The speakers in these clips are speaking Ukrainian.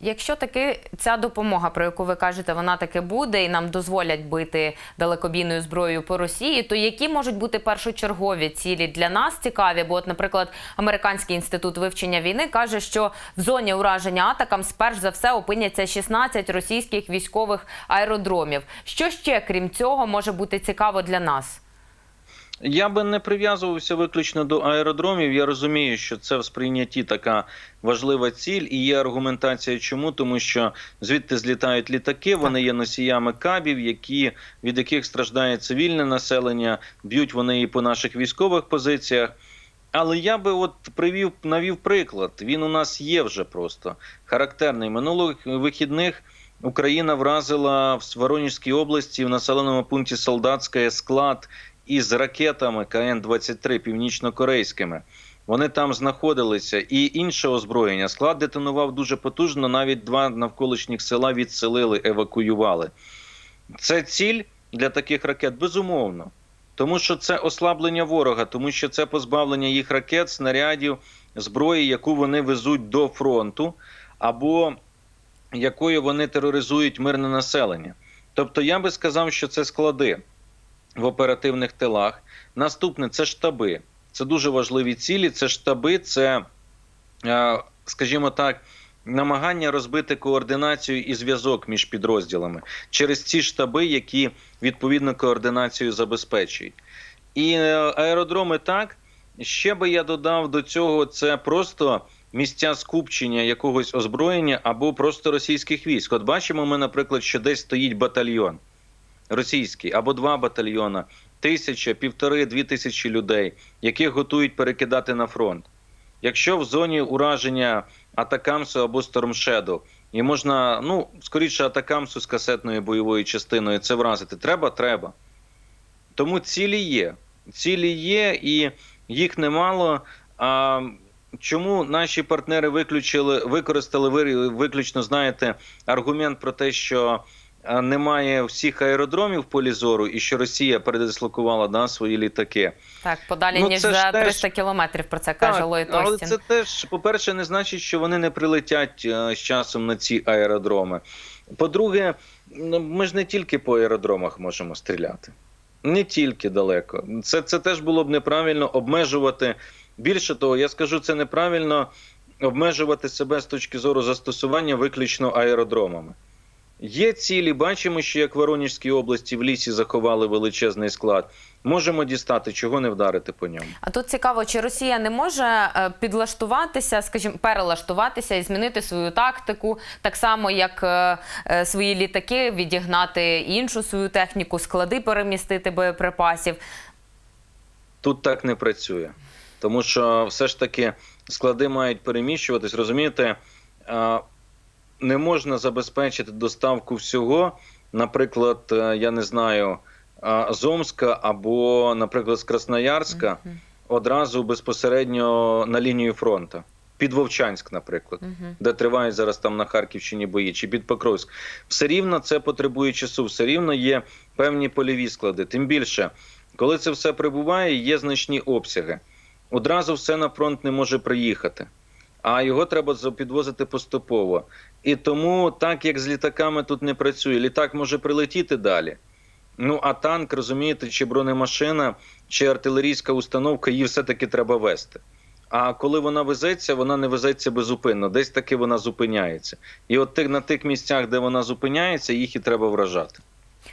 Якщо таки ця допомога, про яку ви кажете, вона таки буде і нам дозволять бити далекобійною зброєю по Росії, то які можуть бути першочергові цілі для нас цікаві? Бо, от, наприклад, американський інститут вивчення війни каже, що в зоні ураження атакам сперш за все опиняться 16 російських військових аеродромів. Що ще крім цього може бути цікаво для нас? Я би не прив'язувався виключно до аеродромів. Я розумію, що це в сприйнятті така важлива ціль, і є аргументація, чому тому, що звідти злітають літаки, вони є носіями кабів, які від яких страждає цивільне населення, б'ють вони і по наших військових позиціях. Але я би от привів навів приклад. Він у нас є вже просто характерний. Минулих вихідних Україна вразила в Воронежській області в населеному пункті Солдатське склад із ракетами КН-23 північно-корейськими. Вони там знаходилися, і інше озброєння. Склад детонував дуже потужно. Навіть два навколишніх села відселили, евакуювали. Це ціль для таких ракет, безумовно. Тому що це ослаблення ворога, тому що це позбавлення їх ракет, снарядів, зброї, яку вони везуть до фронту, або якою вони тероризують мирне населення. Тобто, я би сказав, що це склади в оперативних тилах. Наступне це штаби. Це дуже важливі цілі. Це штаби, це, е, скажімо так, намагання розбити координацію і зв'язок між підрозділами через ці штаби, які відповідно координацію забезпечують. І е, аеродроми так. Ще би я додав до цього це просто місця скупчення якогось озброєння або просто російських військ. От бачимо, ми, наприклад, що десь стоїть батальйон російський або два батальйона, тисяча, півтори, дві тисячі людей, яких готують перекидати на фронт. Якщо в зоні ураження Атакамсу або Стормшеду, і можна, ну, скоріше, Атакамсу з касетною бойовою частиною це вразити, треба, треба. Тому цілі є. Цілі є, і їх немало. А чому наші партнери виключили, використали ви- виключно, знаєте, аргумент про те, що немає всіх аеродромів в полі зору, і що Росія передислокувала да, свої літаки. Так, подалі Ну, ніж за теж- кілометрів про це каже Ллойд але це теж, по-перше, не значить, що вони не прилетять е, з часом на ці аеродроми. По-друге, ну, ми ж не тільки по аеродромах можемо стріляти. Не тільки далеко. Це, це теж було б неправильно обмежувати. Більше того, я скажу, це неправильно обмежувати себе з точки зору застосування виключно аеродромами. Є цілі, бачимо, що як в Воронежській області в лісі заховали величезний склад. Можемо дістати, чого не вдарити по ньому. А тут цікаво, чи Росія не може е, підлаштуватися, скажімо, перелаштуватися і змінити свою тактику, так само як е, е, свої літаки відігнати іншу свою техніку, склади перемістити боєприпасів. Тут так не працює. Тому що все ж таки склади мають переміщуватись. Розумієте, не можна забезпечити доставку всього, наприклад, е, я не знаю, а, з Омска або, наприклад, з Красноярська Мгм. одразу безпосередньо на лінію фронту. Під Вовчанськ, наприклад, Мгм. де тривають зараз там на Харківщині бої, чи під Покровськ. Все рівно це потребує часу, все рівно є певні польові склади. Тим більше, коли це все прибуває, є значні обсяги. Одразу все на фронт не може приїхати, а його треба підвозити поступово. І тому, так як з літаками тут не працює, літак може прилетіти далі. Ну а танк, розумієте, чи бронемашина, чи артилерійська установка, її все-таки треба вести. А коли вона везеться, вона не везеться безупинно, десь таки вона зупиняється. І от на тих місцях, де вона зупиняється, їх і треба вражати.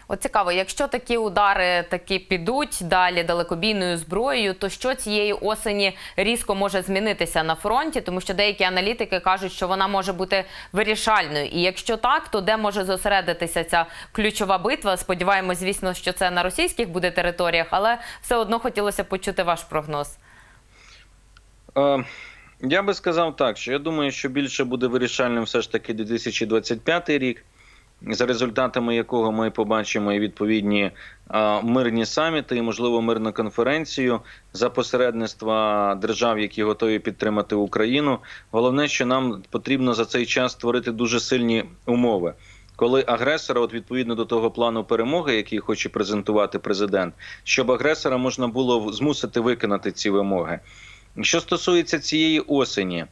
От цікаво, якщо такі удари таки підуть далі далекобійною зброєю, то що цієї осені різко може змінитися на фронті? Тому що деякі аналітики кажуть, що вона може бути вирішальною. І якщо так, то де може зосередитися ця ключова битва? Сподіваємось, звісно, що це на російських буде територіях, але все одно хотілося почути ваш прогноз. Е, Я би сказав так, що я думаю, що більше буде вирішальним все ж таки 2025 рік, за результатами якого ми побачимо і відповідні е, мирні саміти, і можливо мирну конференцію за посередництва держав, які готові підтримати Україну. Головне, що нам потрібно за цей час створити дуже сильні умови. Коли агресора, от відповідно до того плану перемоги, який хоче презентувати президент, щоб агресора можна було змусити виконати ці вимоги. Що стосується цієї осені,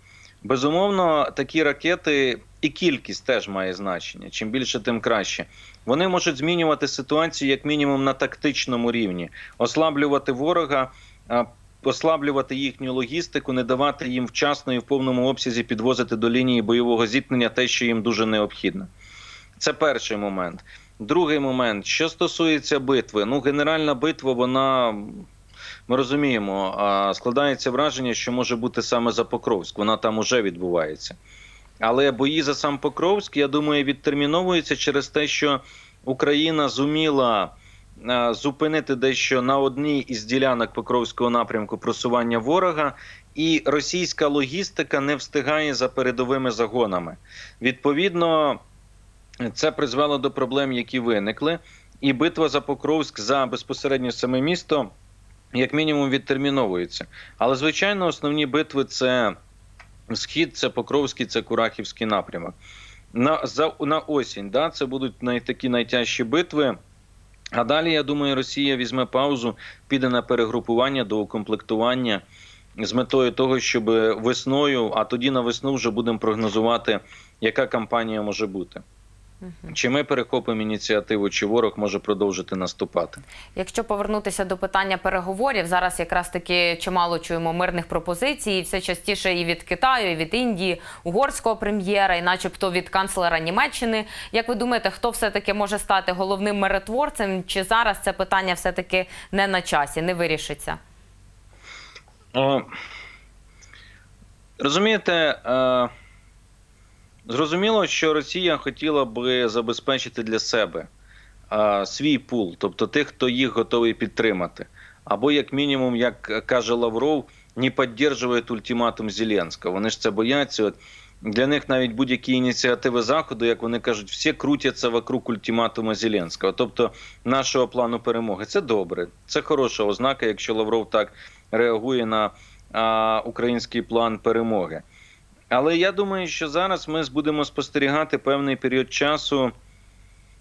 Безумовно, такі ракети і кількість теж має значення. Чим більше, тим краще. Вони можуть змінювати ситуацію як мінімум на тактичному рівні, ослаблювати ворога, ослаблювати їхню логістику, не давати їм вчасно і в повному обсязі підвозити до лінії бойового зіткнення те, що їм дуже необхідно. Це перший момент. Другий момент, що стосується битви, ну генеральна битва, вона ми розуміємо, складається враження, що може бути саме за Покровськ. Вона там уже відбувається. Але бої за сам Покровськ, я думаю, відтерміновуються через те, що Україна зуміла зупинити дещо на одній із ділянок Покровського напрямку просування ворога, і російська логістика не встигає за передовими загонами. Відповідно, це призвело до проблем, які виникли. І битва за Покровськ за безпосередньо саме місто, як мінімум, відтерміновується. Але, звичайно, основні битви це схід, це Покровський, це Курахівський напрямок. На, за, на осінь да, це будуть най, такі найтяжчі битви. А далі, я думаю, Росія візьме паузу, піде на перегрупування до укомплектування з метою того, щоб весною, а тоді на весну вже будемо прогнозувати, яка кампанія може бути. Чи ми перехопимо ініціативу, чи ворог може продовжити наступати? Якщо повернутися до питання переговорів, зараз якраз таки чимало чуємо мирних пропозицій, і все частіше і від Китаю, і від Індії, угорського прем'єра, і начебто від канцлера Німеччини. Як ви думаєте, хто все таки може стати головним миротворцем? Чи зараз це питання все таки не на часі, не вирішиться? О, розумієте, е, зрозуміло, що Росія хотіла би забезпечити для себе е, свій пул, тобто тих, хто їх готовий підтримати. Або, як мінімум, як каже Лавров, не підтримують ультиматум Зеленського. Вони ж це бояться. От для них навіть будь-які ініціативи заходу, як вони кажуть, всі крутяться вокруг ультиматума Зеленського, тобто нашого плану перемоги. Це добре, це хороша ознака, якщо Лавров так реагує на а, український план перемоги. Але я думаю, що зараз ми будемо спостерігати певний період часу,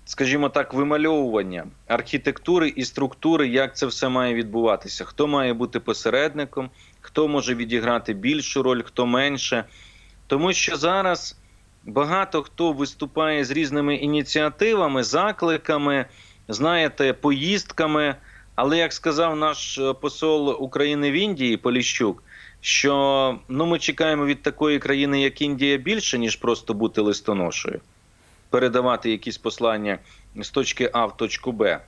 скажімо так, вимальовування архітектури і структури, як це все має відбуватися. Хто має бути посередником, хто може відіграти більшу роль, хто менше. Тому що зараз багато хто виступає з різними ініціативами, закликами, знаєте, поїздками. Але як сказав наш е, посол України в Індії Поліщук, що ну ми чекаємо від такої країни, як Індія, більше ніж просто бути листоношою, передавати якісь послання з точки А в точку Б.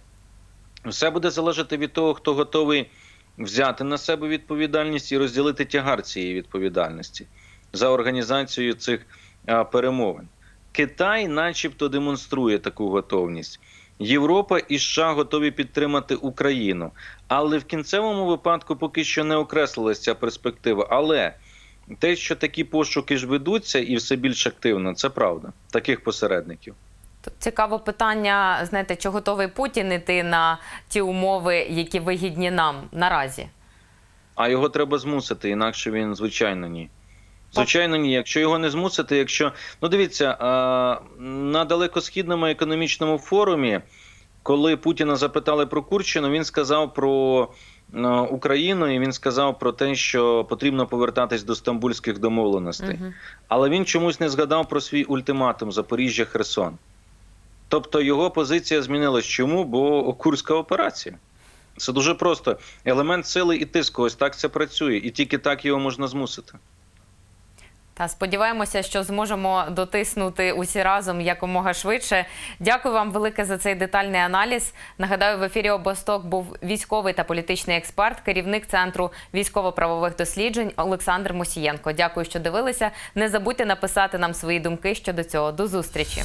Все буде залежати від того, хто готовий взяти на себе відповідальність і розділити тягар цієї відповідальності за організацію цих перемовин. Китай, начебто, демонструє таку готовність. Європа і США готові підтримати Україну, але в кінцевому випадку поки що не окреслилася ця перспектива. Але те, що такі пошуки ж ведуться і все більш активно, це правда. Таких посередників. Тут цікаве питання, знаєте, чи готовий Путін іти на ті умови, які вигідні нам наразі? А його треба змусити, інакше він, звичайно, ні. Звичайно, ні. Якщо його не змусити, якщо ну дивіться на далекосхідному економічному форумі, коли Путіна запитали про Курщину, він сказав про Україну і він сказав про те, що потрібно повертатись до стамбульських домовленостей. Угу. Але він чомусь не згадав про свій ультиматум Запоріжжя Херсон. Тобто його позиція змінилась. Чому? Бо Курська операція. Це дуже просто. Елемент сили і тиску. Ось так це працює, і тільки так його можна змусити. Та сподіваємося, що зможемо дотиснути усі разом якомога швидше. Дякую вам велике за цей детальний аналіз. Нагадаю, в ефірі Обосток був військовий та політичний експерт, керівник центру військово-правових досліджень Олександр Мосієнко. Дякую, що дивилися. Не забудьте написати нам свої думки щодо цього. До зустрічі.